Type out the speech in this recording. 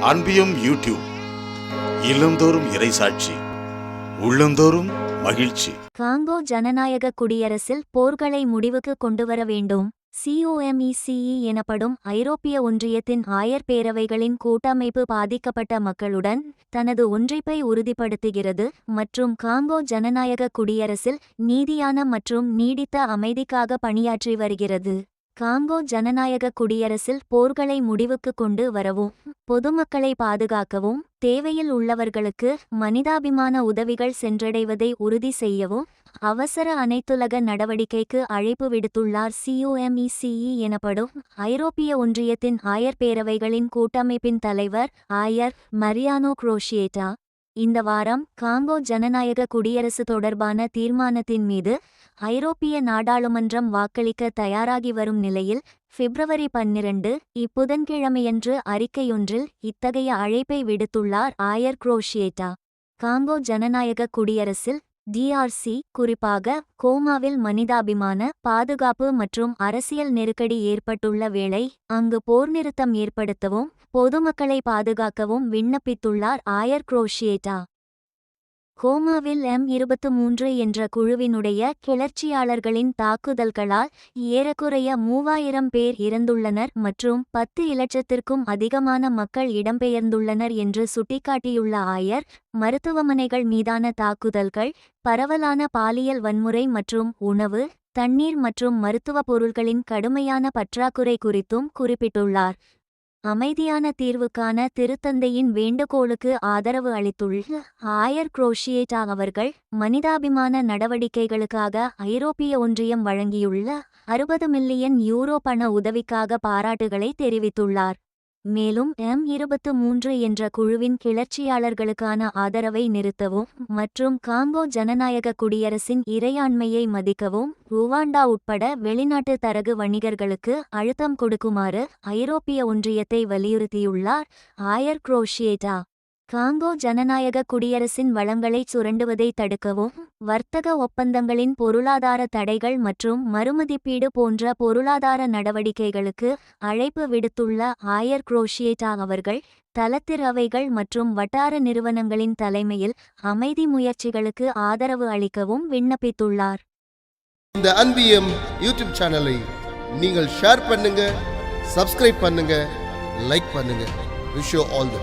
அன்பியும் YouTube இல்லந்தோறும் இறைசாட்சி உள்ளந்தோறும் மகிழ்ச்சி. காங்கோ ஜனநாயக குடியரசில் போர்களை முடிவுக்கு கொண்டுவர வேண்டும். சிஓஎம்இசிஇ எனப்படும் ஐரோப்பிய ஒன்றியத்தின் ஆயர் பேரவைகளின் கூட்டமைப்பு பாதிக்கப்பட்ட மக்களுடன் தனது ஒன்றிப்பை உறுதிப்படுத்துகிறது மற்றும் காங்கோ ஜனநாயக குடியரசில் நீதியான மற்றும் நீடித்த அமைதிக்காக பணியாற்றி வருகிறது. காங்கோ ஜனநாயக குடியரசில் போர்களை முடிவுக்கு கொண்டு வரவும் பொதுமக்களை பாதுகாக்கவும் தேவையில் உள்ளவர்களுக்கு மனிதாபிமான உதவிகள் சென்றடைவதை உறுதி செய்யவும் அவசர அனைத்துலக நடவடிக்கைக்கு அழைப்பு விடுத்துள்ளார் சிஓஎம்இசிஇ எனப்படும் ஐரோப்பிய ஒன்றியத்தின் ஆயர் பேரவைகளின் கூட்டமைப்பின் தலைவர் ஆயர் மரியானோ குரோஷியேட்டா. இந்த வாரம் காங்கோ ஜனநாயக குடியரசு தொடர்பான தீர்மானத்தின் மீது ஐரோப்பிய நாடாளுமன்றம் வாக்களிக்க தயாராகி வரும் நிலையில் பிப்ரவரி பன்னிரண்டு இப்புதன்கிழமையன்று அறிக்கையொன்றில் இத்தகைய அழைப்பை விடுத்துள்ளார் ஆயர் குரோஷியேட்டா. காங்கோ ஜனநாயக குடியரசில் டிஆர்சி குறிப்பாக கோமாவில் மனிதாபிமான பாதுகாப்பு மற்றும் அரசியல் நெருக்கடி ஏற்பட்டுள்ள வேளை அங்கு போர் நிறுத்தம் ஏற்படுத்தவும் பொதுமக்களை பாதுகாக்கவும் விண்ணப்பித்துள்ளார் ஆயர் குரோஷியேட்டா. கோமாவில் எம் இருபத்து மூன்று என்ற குழுவினுடைய கிளர்ச்சியாளர்களின் தாக்குதல்களால் ஏறக்குறைய மூவாயிரம் பேர் இறந்துள்ளனர் மற்றும் பத்து இலட்சத்திற்கும் அதிகமான மக்கள் இடம்பெயர்ந்துள்ளனர் என்று சுட்டிக்காட்டியுள்ள ஆயர் மருத்துவமனைகள் மீதான தாக்குதல்கள் பரவலான பாலியல் வன்முறை மற்றும் உணவு தண்ணீர் மற்றும் மருத்துவ பொருள்களின் கடுமையான பற்றாக்குறை குறித்தும் குறிப்பிட்டுள்ளார். அமைதியான தீர்வுக்கான திருத்தந்தையின் வேண்டுகோளுக்கு ஆதரவு அளித்துள்ள ஆயர் குரோஷியேட்டா அவர்கள் மனிதாபிமான நடவடிக்கைகளுக்காக ஐரோப்பிய ஒன்றியம் வழங்கியுள்ள அறுபது மில்லியன் யூரோ பண உதவிக்காக பாராட்டுகளை தெரிவித்துள்ளார். மேலும் எம் இருபத்து மூன்று என்ற குழுவின் கிளர்ச்சியாளர்களுக்கான ஆதரவை நிறுத்தவும் மற்றும் காங்கோ ஜனநாயக குடியரசின் இறையாண்மையை மதிக்கவும் ருவாண்டா உட்பட வெளிநாட்டு தரகு வணிகர்களுக்கு அழுத்தம் கொடுக்குமாறு ஐரோப்பிய ஒன்றியத்தை வலியுறுத்தியுள்ளார் ஆயர் குரோஷியேட்டா. காங்கோ ஜனநாயக குடியரசின் வளங்களை சுரண்டுவதை தடுக்கவும் வர்த்தக ஒப்பந்தங்களின் பொருளாதார தடைகள் மற்றும் மறுமதிப்பீடு போன்ற பொருளாதார நடவடிக்கைகளுக்கு அழைப்பு விடுத்துள்ள ஆயர் குரோஷியேட்டா அவர்கள் தலத்திறவைகள் மற்றும் வட்டார நிறுவனங்களின் தலைமையில் அமைதி முயற்சிகளுக்கு ஆதரவு அளிக்கவும் விண்ணப்பித்துள்ளார். இந்த அன்பியம் யூடியூப் சேனலை நீங்கள் ஷேர் பண்ணுங்க சப்ஸ்கிரைப் பண்ணுங்க லைக் பண்ணுங்க. Wish all the